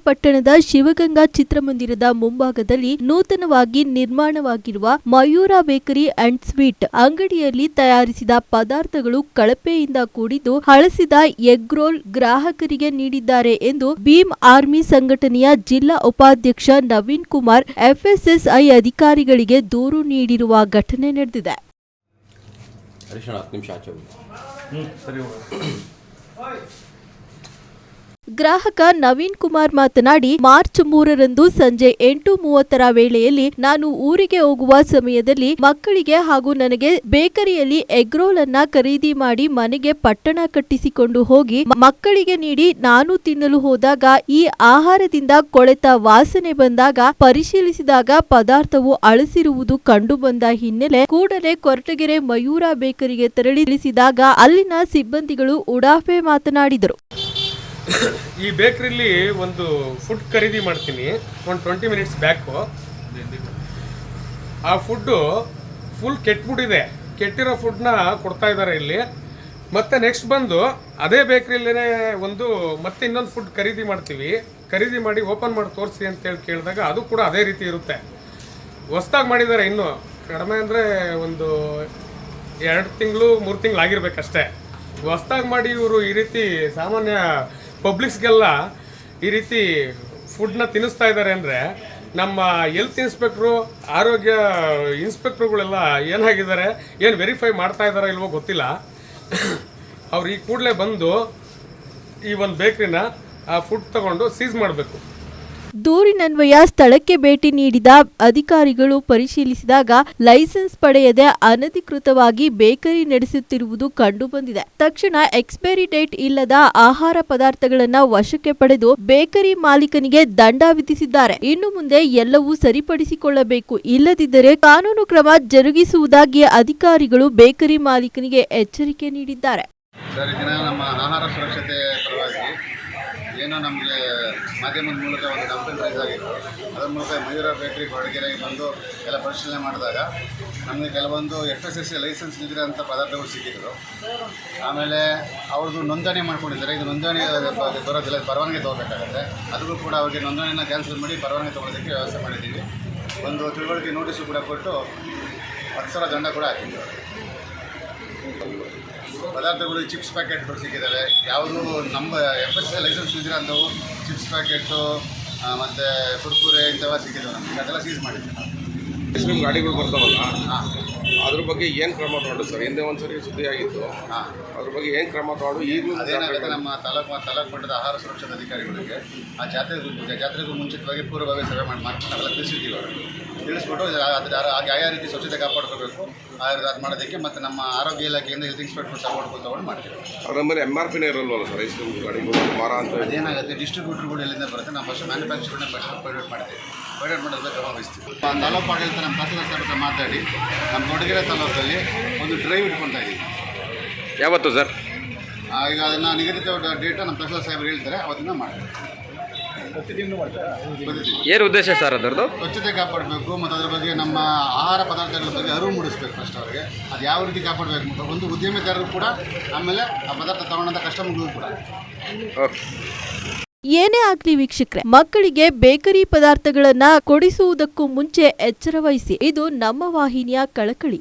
ಪಟ್ಟಣದ ಶಿವಗಂಗಾ ಚಿತ್ರಮಂದಿರದ ಮುಂಭಾಗದಲ್ಲಿ ನೂತನವಾಗಿ ನಿರ್ಮಾಣವಾಗಿರುವ ಮಯೂರ ಬೇಕರಿ ಅಂಡ್ ಸ್ವೀಟ್ ಅಂಗಡಿಯಲ್ಲಿ ತಯಾರಿಸಿದ ಪದಾರ್ಥಗಳು ಕಳಪೆಯಿಂದ ಕೂಡಿದ್ದು ಹಳಸಿದ ಎಗ್ ರೋಲ್ ಗ್ರಾಹಕರಿಗೆ ನೀಡಿದ್ದಾರೆ ಎಂದು ಭೀಮ್ ಆರ್ಮಿ ಸಂಘಟನೆಯ ಜಿಲ್ಲಾ ಉಪಾಧ್ಯಕ್ಷ ನವೀನ್ ಕುಮಾರ್ ಎಫ್ಎಸ್ಎಸ್ಐ ಅಧಿಕಾರಿಗಳಿಗೆ ದೂರು ನೀಡಿರುವ ಘಟನೆ ನಡೆದಿದೆ. ಹರೀಶಣ್ಣ ಹತ್ತು ನಿಮಿಷ ಆಚೆ ಹೋಗಿ ಹ್ಞೂ ಸರಿ ಹೋಗೋಣ ಗ್ರಾಹಕ ನವೀನ್ ಕುಮಾರ್ ಮಾತನಾಡಿ, ಮಾರ್ಚ್ ಮೂರರಂದು ಸಂಜೆ ಎಂಟು ಮೂವತ್ತರ ವೇಳೆಯಲ್ಲಿ ನಾನು ಊರಿಗೆ ಹೋಗುವ ಸಮಯದಲ್ಲಿ ಮಕ್ಕಳಿಗೆ ಹಾಗೂ ನನಗೆ ಬೇಕರಿಯಲ್ಲಿ ಎಗ್ ರೋಲ್ ಅನ್ನ ಖರೀದಿ ಮಾಡಿ ಮನೆಗೆ ಪಟ್ಟಣ ಕಟ್ಟಿಸಿಕೊಂಡು ಹೋಗಿ ಮಕ್ಕಳಿಗೆ ನೀಡಿ ನಾನು ತಿನ್ನಲು ಹೋದಾಗ ಈ ಆಹಾರದಿಂದ ಕೊಳೆತ ವಾಸನೆ ಬಂದಾಗ ಪರಿಶೀಲಿಸಿದಾಗ ಪದಾರ್ಥವು ಅಳಸಿರುವುದು ಕಂಡು ಬಂದ ಹಿನ್ನೆಲೆ ಕೂಡಲೇ ಕೊರಟಗೆರೆ ಮಯೂರ ಬೇಕರಿಗೆ ತೆರಳಿ ತಿಳಿಸಿದಾಗ ಅಲ್ಲಿನ ಸಿಬ್ಬಂದಿಗಳು ಉಡಾಫೆ ಮಾತನಾಡಿದರು. ಈ ಬೇಕ್ರಿಲಿ ಒಂದು ಫುಡ್ ಖರೀದಿ ಮಾಡ್ತೀನಿ. ಒಂದು ಟ್ವೆಂಟಿ ಮಿನಿಟ್ಸ್ ಬ್ಯಾಕು ಆ ಫುಡ್ಡು ಫುಲ್ ಕೆಟ್ಬಿಟ್ಟಿದೆ. ಕೆಟ್ಟಿರೋ ಫುಡ್ನ ಕೊಡ್ತಾ ಇದ್ದಾರೆ ಇಲ್ಲಿ. ಮತ್ತೆ ನೆಕ್ಸ್ಟ್ ಬಂದು ಅದೇ ಬೇಕ್ರಿಲೇ ಒಂದು ಮತ್ತೆ ಇನ್ನೊಂದು ಫುಡ್ ಖರೀದಿ ಮಾಡ್ತೀವಿ. ಖರೀದಿ ಮಾಡಿ ಓಪನ್ ಮಾಡಿ ತೋರಿಸಿ ಅಂತೇಳಿ ಕೇಳಿದಾಗ ಅದು ಕೂಡ ಅದೇ ರೀತಿ ಇರುತ್ತೆ. ಹೊಸ್ದಾಗಿ ಮಾಡಿದ್ದಾರೆ ಇನ್ನು. ಕಡಿಮೆ ಅಂದರೆ ಒಂದು ಎರಡು ತಿಂಗಳು, ಮೂರು ತಿಂಗಳು ಆಗಿರ್ಬೇಕಷ್ಟೇ. ಹೊಸ್ದಾಗಿ ಮಾಡಿ ಇವರು ಈ ರೀತಿ ಸಾಮಾನ್ಯ ಪಬ್ಲಿಕ್ಸ್ಗೆಲ್ಲ ಈ ರೀತಿ ಫುಡ್ನ ತಿನ್ನಿಸ್ತಾ ಇದ್ದಾರೆ ಅಂದರೆ ನಮ್ಮ ಹೆಲ್ತ್ ಇನ್ಸ್ಪೆಕ್ಟ್ರು, ಆರೋಗ್ಯ ಇನ್ಸ್ಪೆಕ್ಟ್ರುಗಳೆಲ್ಲ ಏನಾಗಿದ್ದಾರೆ ಏನು ವೆರಿಫೈ ಮಾಡ್ತಾ ಇದ್ದಾರೋ ಇಲ್ವೋ ಗೊತ್ತಿಲ್ಲ. ಅವ್ರು ಈ ಕೂಡಲೇ ಬಂದು ಈ ಒಂದು ಬೇಕ್ರಿನ ಆ ಫುಡ್ ತಗೊಂಡು ಸೀಸ್ ಮಾಡಬೇಕು. ದೂರಿನನ್ವಯ ಸ್ಥಳಕ್ಕೆ ಭೇಟಿ ನೀಡಿದ ಅಧಿಕಾರಿಗಳು ಪರಿಶೀಲಿಸಿದಾಗ ಲೈಸೆನ್ಸ್ ಪಡೆಯದೆ ಅನಧಿಕೃತವಾಗಿ ಬೇಕರಿ ನಡೆಸುತ್ತಿರುವುದು ಕಂಡುಬಂದಿದೆ. ತಕ್ಷಣ ಎಕ್ಸ್ಪೈರಿ ಡೇಟ್ ಇಲ್ಲದ ಆಹಾರ ಪದಾರ್ಥಗಳನ್ನ ವಶಕ್ಕೆ ಪಡೆದು ಬೇಕರಿ ಮಾಲೀಕನಿಗೆ ದಂಡ ವಿಧಿಸಿದ್ದಾರೆ. ಇನ್ನು ಮುಂದೆ ಎಲ್ಲವೂ ಸರಿಪಡಿಸಿಕೊಳ್ಳಬೇಕು. ಇಲ್ಲದಿದ್ದರೆ ಕಾನೂನು ಕ್ರಮ ಜರುಗಿಸುವುದಾಗಿ ಅಧಿಕಾರಿಗಳು ಬೇಕರಿ ಮಾಲೀಕನಿಗೆ ಎಚ್ಚರಿಕೆ ನೀಡಿದ್ದಾರೆ. ಏನೋ ನಮಗೆ ಮಾಧ್ಯಮದ ಮೂಲಕ ಒಂದು ಕಂಪ್ಲೇಂಟ್ ರೈಸ್ ಆಗಿತ್ತು. ಅದರ ಮೂಲಕ ಮಯೂರ ಬೇಕರಿ ಕೊಡಗೆರೆಗೆ ಬಂದು ಎಲ್ಲ ಪರಿಶೀಲನೆ ಮಾಡಿದಾಗ ನಮಗೆ ಕೆಲವೊಂದು F S S C licence ಇದ್ದಿರೋಂಥ ಪದಾರ್ಥಗಳು ಸಿಕ್ಕಿದ್ರು. ಆಮೇಲೆ ಅವ್ರದ್ದು ನೋಂದಣಿ ಮಾಡ್ಕೊಂಡಿದ್ದಾರೆ. ಇದು ನೋಂದಣಿ ಬರೋದಿಲ್ಲ ಪರವಾನಗಿ ತೊಗೋಬೇಕಾಗತ್ತೆ. ಅದಕ್ಕೂ ಕೂಡ ಅವ್ರಿಗೆ ನೋಂದಣಿನ ಕ್ಯಾನ್ಸಲ್ ಮಾಡಿ ಪರವಾನಗಿ ತೊಗೊಳೋದಕ್ಕೆ ವ್ಯವಸ್ಥೆ ಮಾಡಿದ್ದೀವಿ. ಒಂದು ತಿಳುವಳಿಕೆ ನೋಟಿಸು ಕೂಡ ಕೊಟ್ಟು ಹತ್ತು ಸಾವಿರ ದಂಡ ಕೂಡ ಹಾಕಿದ್ದೀವಿ ಪದಾರ್ಥಗಳು ಚಿಪ್ಸ್ ಪ್ಯಾಕೆಟ್ಗಳು ಸಿಕ್ಕಿದ್ದಾವೆ ಯಾವುದು ನಮ್ಮ ಎಫ್ ಎಸ್ ಲೈಸೆನ್ಸ್ ಇದ್ದಿರೋ ಅಂಥವು ಚಿಪ್ಸ್ ಪ್ಯಾಕೆಟು ಮತ್ತು ಕುರ್ಕುರೆ ಇಂಥವ ಸಿಕ್ಕಿದ್ದಾವೆ ನಮಗೆ. ಅದೆಲ್ಲ ಸೀಸ್ ಮಾಡಿದ್ದೀವಿ. ಐಸ್ ಕ್ರೀಮ್ ಗಾಡಿಗಳು ಬರ್ತಾವಲ್ಲ ಹಾಂ. ಅದ್ರ ಬಗ್ಗೆ ಏನು ಕ್ರಮ ತಗೊಂಡು ಸರ್? ಹಿಂದೆ ಒಂದ್ಸರಿ ಸುದ್ದಿ ಆಗಿತ್ತು. ಹಾಂ. ಅದ್ರ ಬಗ್ಗೆ ಏನು ಕ್ರಮ ತಗೊಂಡು ಈಗಲೂ ಅದೇನಾಗುತ್ತೆ ನಮ್ಮ ತಾಲೂಕು ತಾಲೂಕು ಮಟ್ಟದ ಆಹಾರ ಸುರಕ್ಷತಾ ಅಧಿಕಾರಿಗಳಿಗೆ ಆ ಜಾತ್ರೆಗೂ ಜಾತ್ರೆಗೂ ಮುಂಚಿತವಾಗಿ ಪೂರ್ವಭಾವಿ ಸಭೆ ಮಾಡಿ ಮಾಡ್ಕೊಂಡು ನಾವೆಲ್ಲ ತಿಳಿಸಿದ್ದೀವಿ ಅವರು. ತಿಳಿಸ್ಬಿಟ್ಟು ಅದ್ರ ಯಾವ ಯಾವ ರೀತಿ ಸ್ವಚ್ಛತೆ ಕಾಪಾಡ್ಕೋಬೇಕು ಅದು ಮಾಡೋದಕ್ಕೆ ಮತ್ತು ನಮ್ಮ ಆರೋಗ್ಯ ಇಲಾಖೆಯಿಂದ ಹೆಲ್ತ್ ಇನ್ಸ್ಪೆಕ್ಟರ್ ಸಪೋರ್ಟ್ ತಗೊಂಡು ಮಾಡ್ತೀವಿ. ಎಂ ಆರ್ ಪಿನೇ ಇರಲ್ವಲ್ಲ ಸರ್? ಕ್ರೀಮ್ ಗಾಡಿಗಳು ಮಾರ ಅಂತ. ಅದೇನಾಗುತ್ತೆ ಡಿಸ್ಟ್ರಿಬ್ಯೂಟರ್ಗಳು ಎಲ್ಲಿಂದ ಬರುತ್ತೆ ನಾವು ಫಸ್ಟ್ ಮ್ಯಾನುಫ್ಯಾಕ್ಚರ್ನ ಫಸ್ಟ್ ಪ್ರೈವೇಟ್ ಮಾಡ್ತೀವಿ. ಪ್ರೈವೇಟ್ ಮಾಡೋದಕ್ಕೆ ಕ್ರಮ ವಹಿಸ್ತೀವಿ. ತಾಲೂಕು ಆಡಳಿತ ನಮ್ಮ ತಹಸೀಲ್ದಾರ್ ಮಾತಾಡಿ ನಮ್ಮ ಕೊಡಗೆರೆ ತಾಲೂಕಲ್ಲಿ ಒಂದು ಡ್ರೈವ್ ಇಟ್ಕೊಳ್ತಾ ಇದ್ದೀವಿ ಯಾವತ್ತು ಸರ್ ಈಗ ಅದನ್ನು ನಿಗದಿತ ಡೇಟ್ ನಮ್ಮ ತಹಸೀಲ್ದಾರ್ ಸಾಹೇಬರು ಹೇಳ್ತಾರೆ ಅವತ್ತಿನ ಮಾಡ್ತೀವಿ. ಏನು ಉದ್ದೇಶ ಸರ್ ಅದರದ್ದು? ಸ್ವಚ್ಛತೆ ಕಾಪಾಡಬೇಕು ಮತ್ತು ಅದ್ರ ಬಗ್ಗೆ ನಮ್ಮ ಆಹಾರ ಪದಾರ್ಥಗಳ ಬಗ್ಗೆ ಅರಿವು ಮೂಡಿಸ್ಬೇಕು ಫಸ್ಟ್ ಅವರಿಗೆ. ಅದು ಯಾವ ರೀತಿ ಕಾಪಾಡಬೇಕು ಅಂತ ಒಂದು ಉದ್ಯಮಿದಾರರು ಕೂಡ ಆಮೇಲೆ ಆ ಪದಾರ್ಥ ತಗೊಂಡಂಥ ಕಸ್ಟಮರ್ಗಳು ಕೂಡ. ಓಕೆ. ಏನೇ ಆಗ್ಲಿ ವೀಕ್ಷಕರೇ ಮಕ್ಕಳಿಗೆ ಬೇಕರಿ ಪದಾರ್ಥಗಳನ್ನ ಕೊಡಿಸುವುದಕ್ಕೂ ಮುಂಚೆ ಎಚ್ಚರ ವಹಿಸಿ ಇದು ನಮ್ಮ ವಾಹಿನಿಯ ಕಳಕಳಿ.